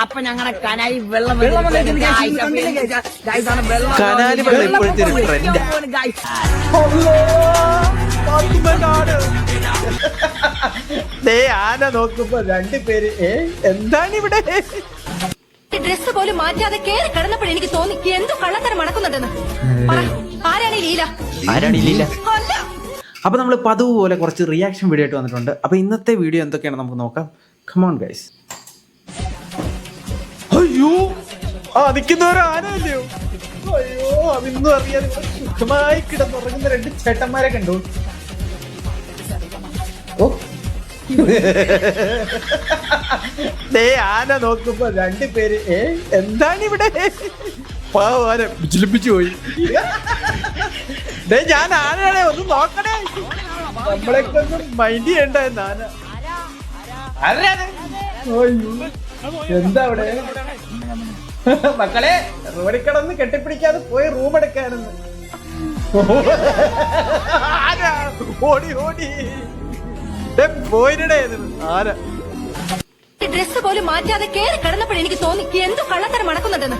അപ്പൊ ഞങ്ങളുടെ കനായി വെള്ളം കനാല് വെള്ളം ഇപ്പോഴത്തെ ഒരു ദേ ആന നോക്കുമ്പോ രണ്ടുപേര് ഏ എന്താണ് ഇവിടെ? ഡ്രസ് പോലും മാറ്റാതെ കേറി കിടന്നപ്പോൾ എനിക്ക് തോന്നി എന്തോ കള്ളത്തരം മണക്കുന്നുണ്ടെന്ന് ആരാണ് ലീല? ആരാണ് ലീല? അപ്പൊ നമ്മൾ പതിവ് പോലെ കുറച്ച് റിയാക്ഷൻ വീഡിയോ ആയിട്ട് വന്നിട്ടുണ്ട്. അപ്പൊ ഇന്നത്തെ വീഡിയോ എന്തൊക്കെയാണ് നമുക്ക് നോക്കാം. കമോൺ ഗൈസ് അയ്യോ. ആ നിൽക്കുന്നവരോ ആനല്ലയോ അയ്യോ അതൊന്നും അറിയാതെ സുഖമായി കിടന്നുറങ്ങുന്ന രണ്ട് ചേട്ടന്മാരെ കണ്ടു. ഓ. ദേ ആന നോക്കുമ്പോ രണ്ടുപേര് ഏ എന്താണ് ഇവിടെ? പാവാന ആന വിചലിപ്പിച്ചു പോയി. ദേ ഞാൻ ആനയാണേ ഒന്ന് നോക്കണേ. നമ്മളെ മൈൻഡ് ചെയ്യണ്ട ആന ആരാ? അയ്യോ. എന്താ അവിടെ മക്കളെ റോഡിൽ കിടന്ന് കെട്ടിപ്പിടിക്കാതെ പോയി റൂം എടുക്കാനെന്ന് ഓടി ഓടി. പോയിരടേ ഡ്രസ് പോലും മാറ്റാതെ കേറി കിടന്നപ്പോൾ എനിക്ക് തോന്നി എന്തോ കള്ളത്തരം മണക്കുന്നുണ്ടെന്ന്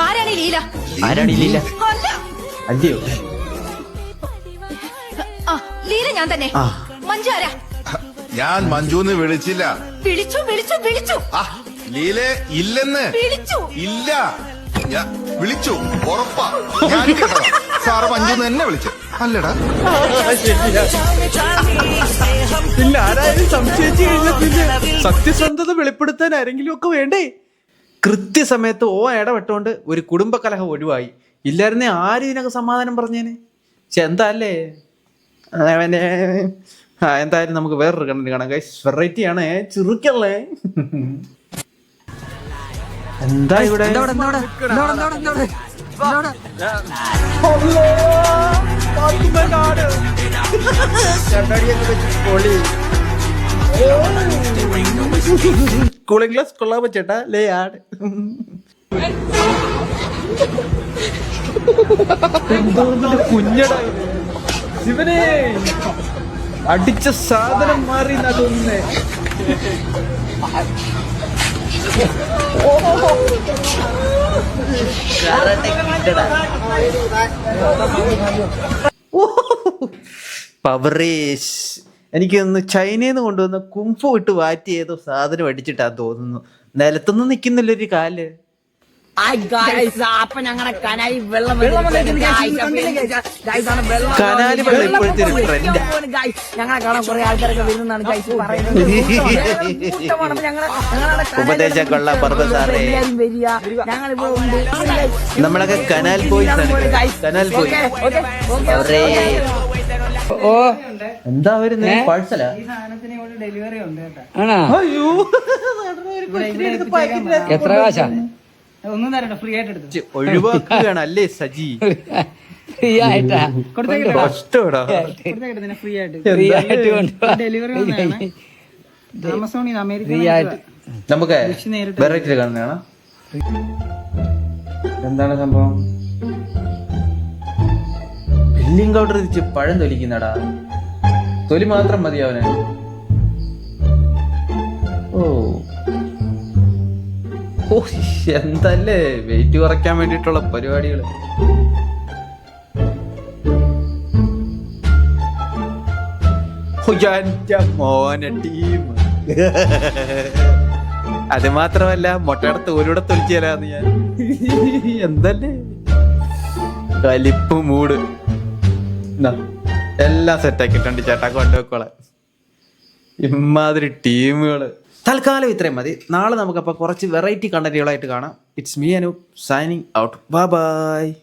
ആരാണ് ഈ ലീല? ആരാണ് ലീല? അല്ല. അല്ലയോ? ആ ലീല ഞാൻ തന്നെ. മഞ്ജു ആരാ? ഞാൻ മഞ്ജുന്ന് വിളിച്ചില്ല. വിളിച്ചു വിളിച്ചു വിളിച്ചു. ആ ലീലെ ഇല്ലെന്ന്. വിളിച്ചു. ഇല്ല. ഞാൻ വിളിച്ചു. ഉറപ്പാ. ഞാൻ കേട്ടതാ സാറ് മഞ്ജുന്ന് എന്നെ വിളിച്ചു. അല്ലടാ. പിന്നെ ആരായാലും സംശയിച്ചു കഴിഞ്ഞാൽ പിന്നെ സത്യസന്ധത വെളിപ്പെടുത്താൻ ആരെങ്കിലും ഒക്കെ വേണ്ടേ? കൃത്യസമയത്ത് ഓ ഇടപെട്ടുകൊണ്ട് ഒരു കുടുംബകലഹം ഒഴിവായി. ഇല്ലായിരുന്നേ ആരും ഇതിനൊക്കെ സമാധാനം പറഞ്ഞേനെ? പക്ഷെ എന്താ അല്ലേ? അവനെ ആ എന്തായാലും നമുക്ക് വേറൊരു കണ്ടന്റ് കാണാം ഗൈസ് വെറൈറ്റി ആണ്. ചുരുക്കല്ലേ? എന്താ ഇവിടെ? കൂളിംഗ് ഗ്ലാസ് കൊള്ളാൻ ചേട്ടാ ലേ ആട്? കുഞ്ഞടാ? ശിവനെ. അടിച്ച സാധനം മാറി തോന്നുന്നേ പവറേഷ് എനിക്കൊന്ന് ചൈനയിൽ നിന്ന് കൊണ്ടുവന്ന കുംഫു ഇട്ട് വാറ്റി സാധനം അടിച്ചിട്ടാ തോന്നുന്നു. നിലത്തൊന്നും നിൽക്കുന്നില്ല ഒരു കാൽ. അപ്പൊ ഞങ്ങളുടെ കനായി വെള്ളം കനാല് വെള്ളം ഇപ്പോഴത്തെ ഒരു ഞങ്ങളെ കാണാൻ കുറെ ആൾക്കാരൊക്കെ വരുന്നതാണ് ഗൈസ് പറയുന്നത് ഉപദേശം കൊള്ളാം. ഞങ്ങളിപ്പോ നമ്മളൊക്കെ കനാൽ പോയി കനാൽ പോയി ഓ. എന്താ വരുന്നത് പാഴ്സലാ ഡെലിവറി ഉണ്ട് കേട്ടോ. ആണോ? എത്ര കാശാ? ഒന്നും തരണ്ട ഫ്രീ ആയിട്ട് എടുത്തു. ഒഴിവാക്കുകയാണ് അല്ലേ സജി? ഫ്രീ ആയിട്ടാ. കഷ്ടോടാ. കൊടുത്തേക്കിട്ട് ഫ്രീ ആയിട്ട്. ഫ്രീ ആയിട്ട് ഡെലിവറി ആമസോണിൽ അമേരിക്ക ഫ്രീ ആയിട്ട്. നമുക്ക് വെറൈറ്റി കാണുന്നതാണ്. എന്താണ് സംഭവം? ബില്ലിംഗ് കൗണ്ടർ തിരിച്ച് പഴം തൊലിക്കുന്നടാ. തൊലി മാത്രം മതി അവന്. ഓ എന്തല്ലേ? വെയിറ്റ് കുറയ്ക്കാൻ വേണ്ടിയിട്ടുള്ള പരിപാടികൾ ടീം അത് മാത്രമല്ല മുട്ടയുടെ തോലൂടെ തൊലിച്ചാലാന്ന് ഞാൻ. എന്തല്ലേ? കലിപ്പ് മൂട്. എല്ലാം സെറ്റാക്കിയിട്ടുണ്ട് ചേട്ടാ കൊണ്ടുപോക്കോളെ ഇമ്മാതിരി ടീമുകൾ തൽക്കാലം ഇത്രയും മതി. നാളെ നമുക്കപ്പോൾ കുറച്ച് വെറൈറ്റി കണ്ടന്റുകളായിട്ട് കാണാം. It's me Anu signing out bye bye